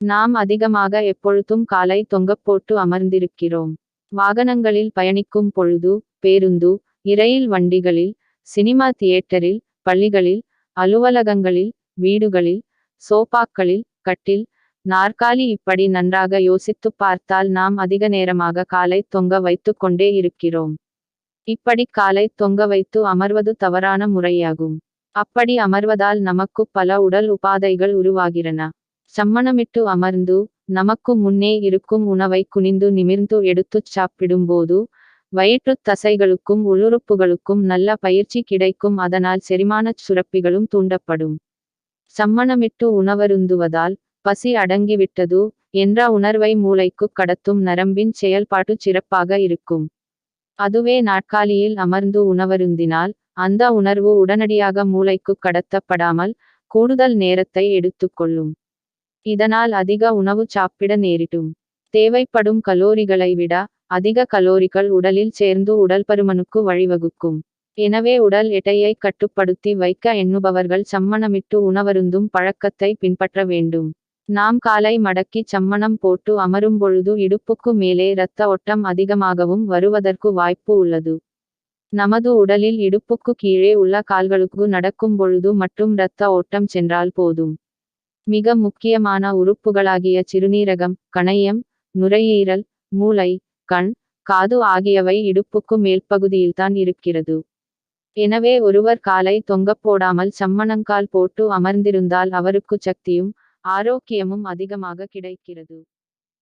நாம் அதிகமாக எப்பொழுதும் காலை தொங்கப் போட்டு அமர்ந்திருக்கிறோம். வாகனங்களில் பயணிக்கும் பொழுது பேருந்து இரயில் வண்டிகளில் சினிமா தியேட்டரில் பள்ளிகளில் அலுவலகங்களில் வீடுகளில் சோபாக்களில் கட்டில் நாற்காலி இப்படி நன்றாக யோசித்துப் பார்த்தால் நாம் அதிக நேரமாக காலை தொங்க வைத்துக் கொண்டே இருக்கிறோம். இப்படி காலை தொங்க வைத்து அமர்வது தவறான முறையாகும். அப்படி அமர்வதால் நமக்கு பல உடல் உபாதைகள் உருவாகிறன. சம்மணமிட்டு அமர்ந்து நமக்கு முன்னே இருக்கும் உணவை குனிந்து நிமிர்ந்து எடுத்துச் சாப்பிடும்போது வயிற்றுத் தசைகளுக்கும் உள்ளுறுப்புகளுக்கும் நல்ல பயிற்சி கிடைக்கும் அதனால் செரிமானச் சுரப்பிகளும் தூண்டப்படும். சம்மணமிட்டு உணவருந்துவதால் பசி அடங்கிவிட்டது என்ற உணர்வை மூளைக்கு கடத்தும் நரம்பின் செயல்பாடு சிறப்பாக இருக்கும். அதுவே நாற்காலியில் அமர்ந்து உணவருந்தினால் அந்த உணர்வு உடனடியாக மூளைக்கு கடத்தப்படாமல் கூடுதல் நேரத்தை எடுத்துக்கொள்ளும் இதனால் அதிக உணவு சாப்பிட நேரிடும். தேவைப்படும் கலோரிகளை விட அதிக கலோரிகள் உடலில் சேர்ந்து உடல் பருமனுக்கு வழிவகுக்கும். எனவே உடல் எடையை கட்டுப்படுத்தி வைக்க எண்ணுபவர்கள் சம்மணமிட்டு உணவருந்தும் பழக்கத்தை பின்பற்ற வேண்டும். நாம் காலை மடக்கி சம்மணம் போட்டு அமரும் பொழுது இடுப்புக்கு மேலே இரத்த ஓட்டம் அதிகமாகவும் வருவதற்கு வாய்ப்பு உள்ளது. நமது உடலில் இடுப்புக்கு கீழே உள்ள கால்களுக்கு நடக்கும் பொழுது மட்டும் இரத்த ஓட்டம் சென்றால் போதும். மிக முக்கியமான உறுப்புகளாகிய சிறுநீரகம் கணையம் நுரையீரல் மூளை கண் காது ஆகியவை இடுப்புக்கு மேல்பகுதியில்தான் இருக்கிறது. எனவே ஒருவர் காலை தொங்கப் போடாமல் சம்மணங்கால் போட்டு அமர்ந்திருந்தால் அவருக்கு சக்தியும் ஆரோக்கியமும் அதிகமாக கிடைக்கிறது.